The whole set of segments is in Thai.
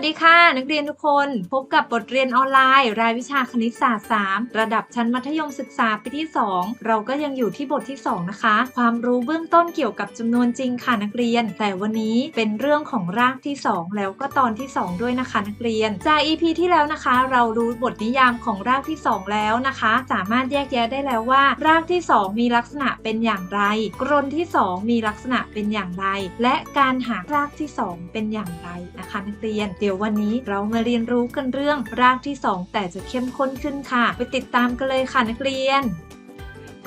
สดีค่ะ นักเรียนทุกคน พบกับบทเรียนออนไลน์ รายวิชาคณิตศาสตร์ 3 ระดับชั้นมัธยมศึกษาปีที่ 2 เราก็ยังอยู่ที่บทที่ 2 นะคะ ความรู้เบื้องต้นเกี่ยวกับจำนวนจริงค่ะนักเรียน แต่วันนี้เป็นเรื่องของรากที่ 2 แล้วก็ตอนที่ 2 ด้วยนะคะ นักเรียน จาก EP ที่แล้วนะคะ เรารู้บทนิยามของรากที่ 2 แล้วนะคะ สามารถแยกแยะได้แล้วว่า รากที่ 2 มีลักษณะเป็นอย่างไร กรนที่ 2 มีลักษณะเป็นอย่างไร และการหารากที่ 2 เป็นอย่างไรนะคะ นักเรียนเดี๋ยวี๋ยววันนี้เรามาเรียนรู้กันเรื่องรากที่ 2 แต่จะเข้มข้นขึ้นค่ะ ไปติดตามกันเลยค่ะนักเรียน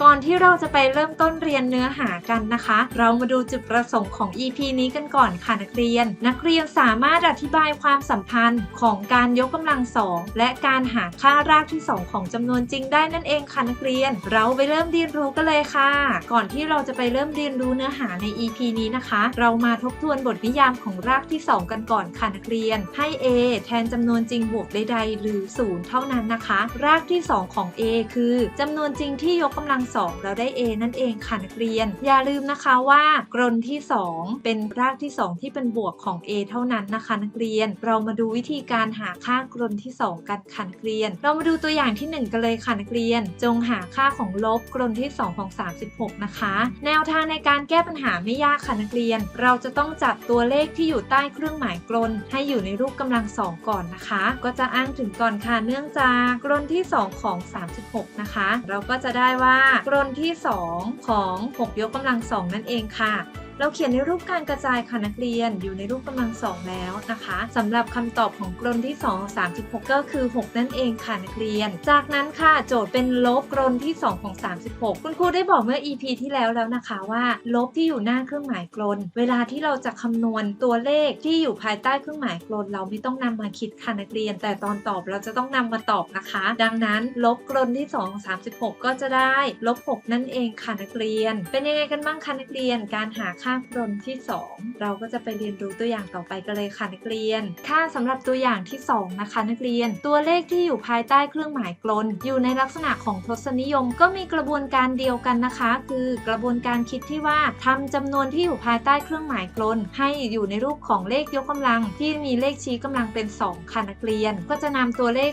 ก่อนที่เราจะไปเริ่มต้นเรียนเนื้อหากันนะคะ เรามาดูจุดประสงค์ของ EP นี้กันก่อนค่ะนักเรียน นักเรียนสามารถอธิบายความสัมพันธ์ของการยกกำลังสองและการหาค่ารากที่ 2 ของจำนวนจริงได้นั่นเองค่ะนักเรียน เราไปเริ่มเรียนรู้กันเลยค่ะ ก่อนที่เราจะไปเริ่มเรียนรู้เนื้อหาใน EP นี้นะคะ เรามาทบทวนบทนิยามของรากที่ 2 กันก่อนค่ะนักเรียน ให้ a แทนจำนวนจริงบวกใดๆหรือ 0 เท่านั้นนะคะ รากที่ 2 ของ a คือจำนวนจริงที่ยกกำลังสองเราได้ a นั่นเองค่ะนักเรียน อย่าลืมนะคะว่ากรนที่ 2 เป็นรากที่ 2 ที่เป็นบวกของ a เท่านั้นนะคะนักเรียน เรามาดูวิธีการหาค่ากรนที่ 2 กันค่ะนักเรียน เรามาดูตัวอย่างที่ 1 กันเลยค่ะนักเรียน จงหาค่าของลบกรนที่ 2 ของ 36 นะคะ แนวทางในการแก้ปัญหาไม่ยากค่ะนักเรียน เราจะต้องจัดตัวเลขที่อยู่ใต้เครื่องหมายกรนให้อยู่ในรูปกำลังสองก่อนนะคะ ก็จะอ้างถึงก่อนค่ะเนื่องจากกรนที่ 2 ของ 36 นะคะ เราก็จะได้ว่ากรนที่ 2 ของ 6 ยกกำลังสองนั่นเองค่ะ เราเขียนในรูปการกระจายค่ะนักเรียนอยู่ในรูปกำลังสองแล้วนะคะสำหรับคำตอบของกรนที่ 2 36 ก็คือ 6 นั่นเองค่ะนักเรียน จากนั้นค่ะโจทย์เป็นลบกรนที่ 2 ของ 36 คุณครูได้บอกเมื่อ EP ที่แล้วแล้วนะคะว่า ลบที่อยู่หน้าเครื่องหมายกลน เวลาที่เราจะคำนวณตัวเลขที่อยู่ภายใต้เครื่องหมายกลน เราไม่ต้องนำมาคิดค่ะนักเรียน แต่ตอนตอบเราจะต้องนำมาตอบนะคะ ดังนั้นลบกรนที่2ของ36 ก็จะได้ลบ 6 นั่นเองค่ะนักเรียน เป็นยังไงกันบ้างคะนักเรียนการหาค่ากรนที่ 2 เราก็จะไปเรียนรู้ตัวอย่างต่อไปกันเลยค่ะนักเรียน ค่าสำหรับตัวอย่างที่ 2 นะคะ นักเรียน ตัวเลขที่อยู่ภายใต้เครื่องหมายกลน อยู่ในลักษณะของทศนิยม ก็มีกระบวนการเดียวกันนะคะ คือกระบวนการคิดที่ว่าทำจำนวนที่อยู่ภายใต้เครื่องหมายกลน ให้อยู่ในรูปของเลขยกกำลัง ที่มีเลขชี้กำลังเป็น 2 ค่ะนักเรียน ก็จะนำตัวเลข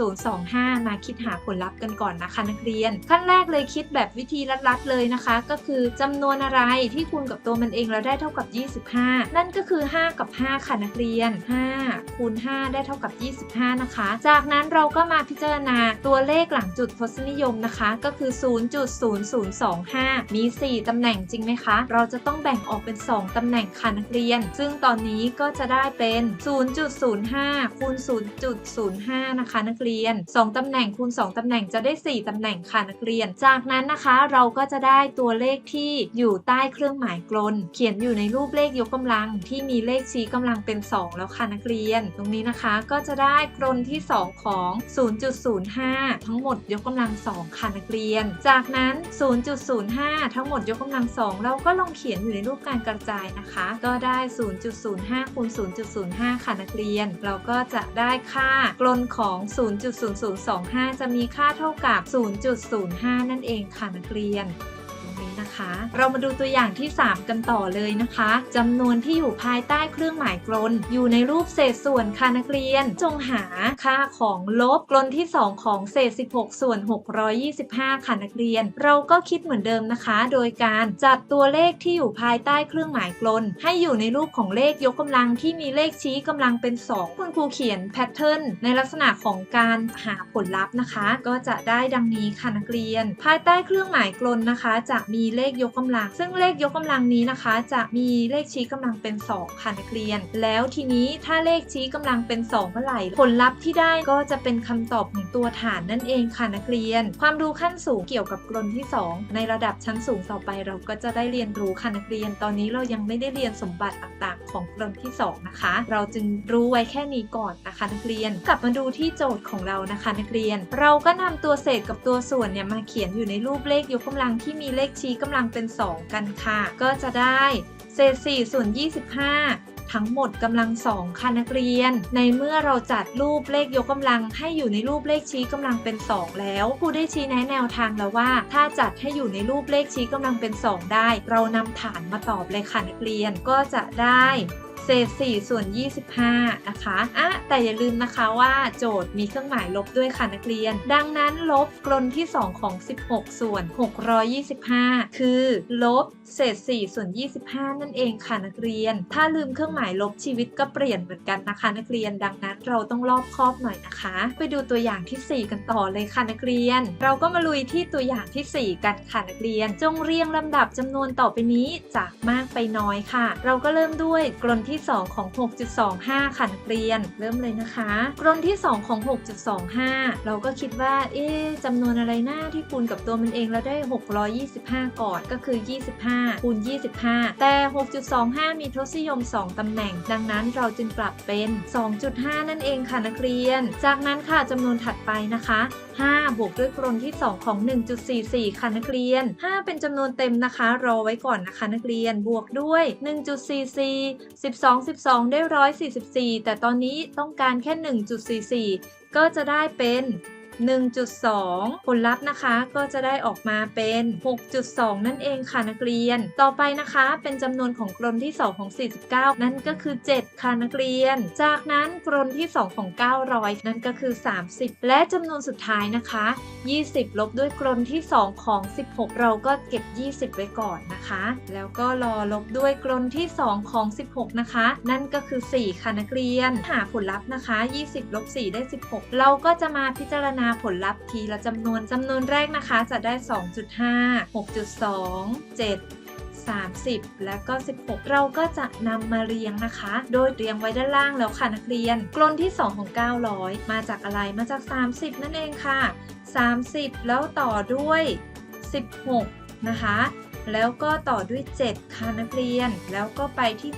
0.0025 มาคิดหาผลลัพธ์กันก่อนนะคะนักเรียน ขั้นแรกเลยคิดแบบวิธีลัดๆเลยนะคะ ก็คือจำนวนอะไรที่คูณกับตัวมันเองแล้วได้เท่ากับ 25 นั่นก็คือ 5 กับ 5 ค่ะนักเรียน 5 คูณ 5 ได้เท่ากับ 25 นะคะ จากนั้นเราก็มาพิจารณาตัวเลขหลังจุดทศนิยมนะคะ ก็คือ 0.0025 มี 4 ตำแหน่งจริงไหมคะ เราจะต้องแบ่งออกเป็น 2 ตำแหน่งค่ะนักเรียน ซึ่งตอนนี้ก็จะได้เป็น 0.05 คูณ 0.05 นะคะนักเรียน 2 ตำแหน่งคูณ 2 ตำแหน่งจะได้ 4 ตำแหน่งค่ะนักเรียน จากนั้นนะคะเราก็จะได้ตัวเลขที่อยู่ใต้เครื่องหมายกลน เขียนอยู่ในรูปเลขยกกำลัง ที่มีเลขชี้กำลังเป็น 2 แล้วค่ะนักเรียน ตรงนี้นะคะก็จะได้กลนที่ 2 ของ 0.05 ทั้งหมดยกกำลัง 2 ค่ะนักเรียน จากนั้น 0.05 ทั้งหมดยกกำลัง 2 เราก็ลองเขียนอยู่ในรูปการกระจายนะคะ ก็ได้ 0.05คูณ0.05 ค่ะนักเรียน เราก็จะได้ค่ากลนของ 0.0025 จะมีค่าเท่ากับ 0.05 นั่นเองค่ะนักเรียน นี้นะคะ เรามาดูตัวอย่างที่ 3 กันต่อเลยนะคะจำนวนที่อยู่ภายใต้เครื่องหมายกลน อยู่ในรูปเศษส่วนค่ะนักเรียน จงหาค่าของลบกลนที่ 2 ของเศษ 16 ส่วน 625 ค่ะนักเรียน เราก็คิดเหมือนเดิมนะคะ โดยการจัดตัวเลขที่อยู่ภายใต้เครื่องหมายกลน ให้อยู่ในรูปของเลขยกกำลังที่มีเลขชี้กำลังเป็น 2 คุณครูเขียนแพทเทิร์นในลักษณะของการหาผลลัพธ์นะคะ ก็จะได้ดังนี้ค่ะนักเรียน ภายใต้เครื่องหมายกลนนะคะ จะมีเลขยกกำลัง ซึ่งเลขยกกำลังนี้นะคะ จะมีเลขชี้กำลังเป็น 2 ค่ะนักเรียน แล้วทีนี้ถ้าเลขชี้กำลังเป็น 2 เมื่อไหร่ ผลลัพธ์ที่ได้ก็จะเป็นคำตอบของตัวฐานนั่นเองค่ะนักเรียน ความรู้ขั้นสูงเกี่ยวกับกลนที่ 2 ในระดับชั้นสูงต่อไปเราก็จะได้เรียนรู้ค่ะนักเรียน ตอนนี้เรายังไม่ได้เรียนสมบัติต่างๆ ของกลนที่ 2 นะคะ เราจึงรู้ไว้แค่นี้ก่อนนะคะนักเรียน กลับมาดูที่โจทย์ของเรานะคะนักเรียน เราก็นำตัวเศษกับตัวส่วนเนี่ยมาเขียนอยู่ในรูปเลขยกกำลังที่มีเลขชี้กำลังเป็น 2 กันค่ะ ก็จะได้เศษ4ส่วน 25ทั้งหมดกำลังสองค่ะนักเรียน ในเมื่อเราจัดรูปเลขยกกำลังให้อยู่ในรูปเลขชี้กำลังเป็น 2 แล้วครูได้ชี้แนะแนวทางแล้วว่า ถ้าจัดให้อยู่ในรูปเลขชี้กำลังเป็น 2 ได้ เรานำฐานมาตอบเลยค่ะนักเรียนก็จะได้ เศษ4ส่วน 25 นะคะอะแต่อย่าลืมนะคะว่าโจทย์มีเครื่องหมายลบด้วยค่ะนักเรียน ดังนั้นลบกลนที่ 2 ของ 16 ส่วน 625 คือลบเศษ4ส่วน 25 นั่นเองค่ะนักเรียน ถ้าลืมเครื่องหมายลบชีวิตก็เปลี่ยนเหมือนกันนะคะนักเรียน ดังนั้นเราต้องรอบคอบหน่อยนะคะ ไปดูตัวอย่างที่ 4 กันต่อเลยค่ะนักเรียน เราก็มาลุยที่ตัวอย่างที่ 4 กันค่ะนักเรียน จงเรียงลำดับจำนวนต่อไปนี้จากมากไปน้อยค่ะ เราก็เริ่มด้วยกลนที่ที่ 2 ของ 6.25 ค่ะนักเรียน เริ่มเลยนะคะ กลที่ 2 ของ 6.25 เราก็คิดว่า เอ๊ะจำนวนอะไรหน้าที่คูณกับตัวมันเองแล้วได้ 625 ก่อนก็คือ 25 คูณ 25 แต่ 6.25 มีทศนิยม 2 ตำแหน่ง ดังนั้นเราจึงปรับเป็น 2.5 นั่นเองค่ะนักเรียน จากนั้นค่ะจำนวนถัดไปนะคะ 5 บวกด้วยกลที่ 2 ของ 1.44 ค่ะนักเรียน 5 เป็นจำนวนเต็มนะคะ รอไว้ก่อนนะคะนักเรียน บวกด้วย 1.44 12 12 ได้ 144 แต่ตอนนี้ต้องการแค่ 1.44 ก็จะได้เป็น 1.2 ผลลัพธ์นะคะก็จะได้ออกมาเป็น 6.2 นั่นเองค่ะนักเรียน ต่อไปนะคะเป็นจำนวนของกลนที่ 2 ของ 49 นั่นก็คือ 7 ค่ะนักเรียน จากนั้นกลนที่ 2 ของ 900 นั่นก็คือ 30 และจำนวนสุดท้ายนะคะ 20 ลบด้วยกลนที่ 2 ของ 16 เราก็เก็บ 20 ไว้ก่อนนะคะ แล้วก็รอลบด้วยกลนที่ 2 ของ 16 นะคะ นั่นก็คือ 4 ค่ะนักเรียน หาผลลัพธ์นะคะ 20 ลบ 4 ได้ 16 เราก็จะมาพิจารณาผลลัพธ์ทีละจำนวนจำนวนแรกนะคะ จะได้ 2.5 6.2 7 30 และก็ 16 เราก็จะนำมาเรียงนะคะ โดยเรียงไว้ด้านล่างแล้วค่ะนักเรียน กลนที่ 2 ของ 900 มาจากอะไร มาจาก 30 นั่นเองค่ะ 30 แล้วต่อด้วย 16 นะคะ แล้วก็ต่อด้วย 7 ค่ะนักเรียน แล้วก็ไปที่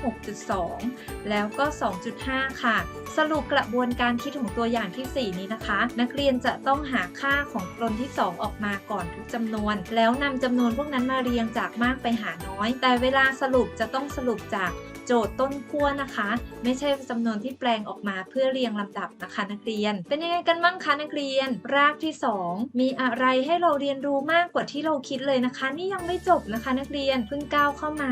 6.2 แล้วก็ 2.5 ค่ะ สรุปกระบวนการคิดของตัวอย่างที่ 4 นี้นะคะ นักเรียนจะต้องหาค่าของกลนที่ 2 ออกมาก่อนทุกจำนวน แล้วนำจำนวนพวกนั้นมาเรียงจากมากไปหาน้อย แต่เวลาสรุปจะต้องสรุปจาก โจทย์ต้นขั้วนะคะ ไม่ใช่จำนวนที่แปลงออกมาเพื่อเรียงลำดับนะคะนักเรียน เป็นยังไงกันบ้างคะนักเรียน รากที่ 2 มีอะไรให้เราเรียนรู้มากกว่าที่เราคิดเลยนะคะ นี่ยังไม่จบนะคะนักเรียนเพิ่งก้าวเข้ามา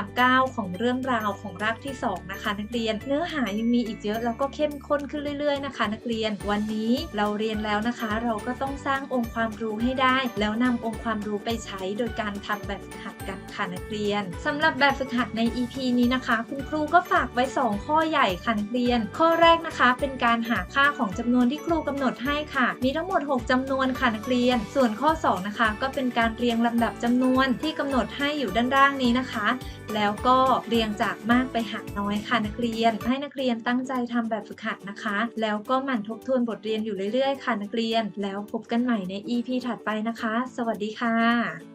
2-3ของเรื่องราวของรากที่ 2 นะคะ นักเรียน เนื้อหายังมีอีกเยอะแล้วก็เข้มข้นขึ้นเรื่อยๆนะคะ นักเรียน วันนี้เราเรียนแล้วนะคะ เราก็ต้องสร้างองค์ความรู้ให้ได้ แล้วนำองค์ความรู้ไปใช้โดยการทำแบบฝึกหัดกันค่ะนักเรียนสำหรับแบบฝึกหัดใน EP นี้นะคะคุณครูก็ฝากไว้ 2 ข้อใหญ่ค่ะนักเรียน ข้อแรกนะคะ เป็นการหาค่าของจำนวนที่ครูกำหนดให้ค่ะ มีทั้งหมด 6จำนวนค่ะนักเรียน ส่วนข้อ 2 นะคะ ก็เป็นการเรียงลำดับจำนวนที่กำหนดให้อยู่ด้านล่างนี้นะคะ แล้วก็เรียงจากมากไปหาน้อยค่ะนักเรียน ให้นักเรียนตั้งใจทำแบบฝึกหัดนะคะ แล้วก็หมั่นทบทวนบทเรียนอยู่เรื่อยๆ ค่ะนักเรียน แล้วพบกันใหม่ใน EP ถัดไปนะคะ สวัสดีค่ะ